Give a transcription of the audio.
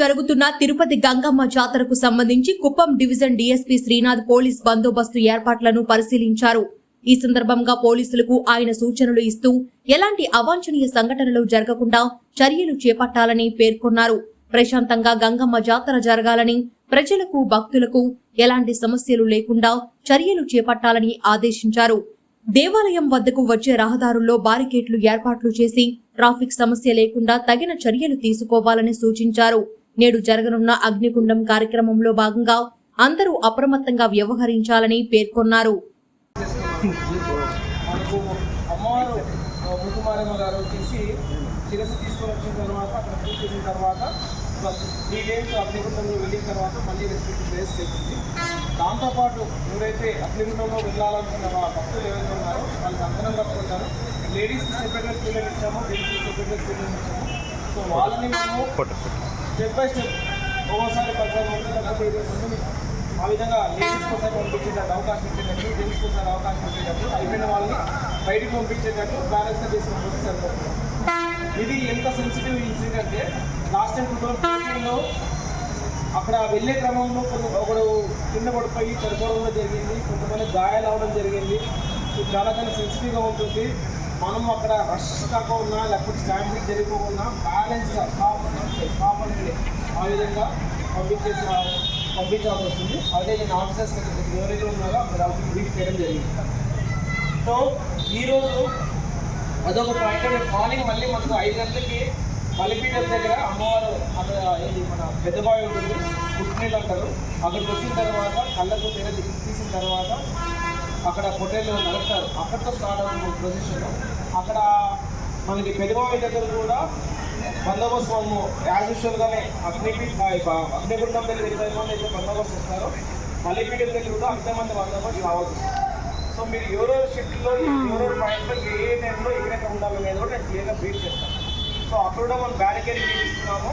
జరుగుతున్న తిరుపతి గంగమ్మ జాతరకు సంబంధించి Kuppam division DSP Srinath police బందోబస్తు ఏర్పాట్లను పరిశీలించారు. ఈ సందర్భంగా పోలీసులకు ఆయన సూచనలు ఇస్తూ ఎలాంటి అవాంఛనీయ సంఘటనలు జరగకుండా చర్యలు చేపట్టాలని పేర్కొన్నారు. ప్రశాంతంగా గంగమ్మ జాతర జరగాలని ప్రజలకు భక్తులకు ఎలాంటి సమస్యలు లేకుండా చర్యలు చేపట్టాలని ఆదేశించారు. దేవాలయం వద్దకు వచ్చే రహదారుల్లో బారికేట్లు ఏర్పాట్లు చేసి ట్రాఫిక్ సమస్య లేకుండా తగిన చర్యలు తీసుకోవాలని సూచించారు. నేడు జరగనున్న అగ్నికుండం కార్యక్రమంలో భాగంగా అందరూ అప్రమత్తంగా వ్యవహరించాలని పేర్కొన్నారు గారు వచ్చేసి శిరస్సు తీసుకొని వచ్చిన తర్వాత అక్కడ పూజ చేసిన తర్వాత త్రీ డేస్ అగ్నిగుండంలో వెళ్ళిన తర్వాత మళ్ళీ రెస్పెక్ట్ దాంతోపాటు ఎవరైతే అగ్నిగుండంలో వెళ్ళాలనుకున్న భక్తులు ఎవరైతే ఉన్నారో వాళ్ళకి అందరం కట్టుకుంటారు లేడీస్కి సెపరేట్గా క్యూలర్ ఇచ్చాము జెంట్స్కి సెపరేట్గా క్యూలర్ ఇచ్చాము సో వాళ్ళని మేము స్టెప్ బై స్టెప్ ఒక్కోసారి పద్నాలుగు ఆ విధంగా లేడీస్ కోసం పంపించేటట్టు అవకాశం ఇచ్చేటట్టు జెంట్స్ కోసం అవకాశం ఇచ్చేటట్టు అయిపోయిన వాళ్ళని బయటకు పంపించేటట్టు బ్యాలెన్స్గా చేసిన ప్రొసెస్ అనుకుంటున్నాం ఇది ఎంత సెన్సిటివ్ ఇన్సిడెంట్ అంటే లాస్ట్ టైం టూ థౌసండ్ ఫోర్టీన్లో అక్కడ వెళ్ళే క్రమంలో కొన్ని ఒకడు కింద పడిపోయి చనిపోవడం కూడా జరిగింది కొంతమంది గాయాలు అవడం జరిగింది. చాలా చాలా సెన్సిటివ్గా ఉంటుంది. మనం అక్కడ రష్ కాకుండా లేకపోతే స్టాండింగ్ జరిగిపోకుండా బ్యాలెన్స్గా కాపాడండి ఆ విధంగా పంపించేసి పంపించాల్సి వస్తుంది. అదే నేను ఆఫీసర్స్ ఎవరైతే ఉన్నారో అక్కడ బ్రీఫ్ చేయడం జరిగింది. సో ఈరోజు అదొక పాయింట్ మార్నింగ్ మళ్ళీ మనకు ఐదు గంటలకి మలిపీఠం దగ్గర అమ్మవారు అక్కడ ఇది మన పెద్దబావి ఉంటుంది. పుట్టినీళ్ళు అంటారు. అక్కడికి వచ్చిన తర్వాత కళ్ళకు తెర తీసిన తర్వాత అక్కడ పొట్టేళ్ళు నడుస్తారు అక్కడితో స్టార్ట్ అవుతుంది ప్రొసెషన్. అక్కడ మనకి పెదవాయి దగ్గర కూడా బందోబస్తు యాజ్ యూజువల్గానే అగ్నిపీ అగ్నిగుండం దగ్గర ఎంతమంది అయితే బందోబస్తు వస్తారో మలిపీఠం దగ్గర కూడా అంతమంది బందోబస్తు రావాల్సి వస్తుంది సో మీరు ఎవరెవరు షిఫ్ట్లో ఎవరో పాయింట్లో ఏ టైంలో ఉండాలి అనేది కూడా నేను క్లియర్గా బ్రీఫ్ చేస్తాను. సో అక్కడ కూడా మనం బ్యారికేడ్ ఇస్తున్నాము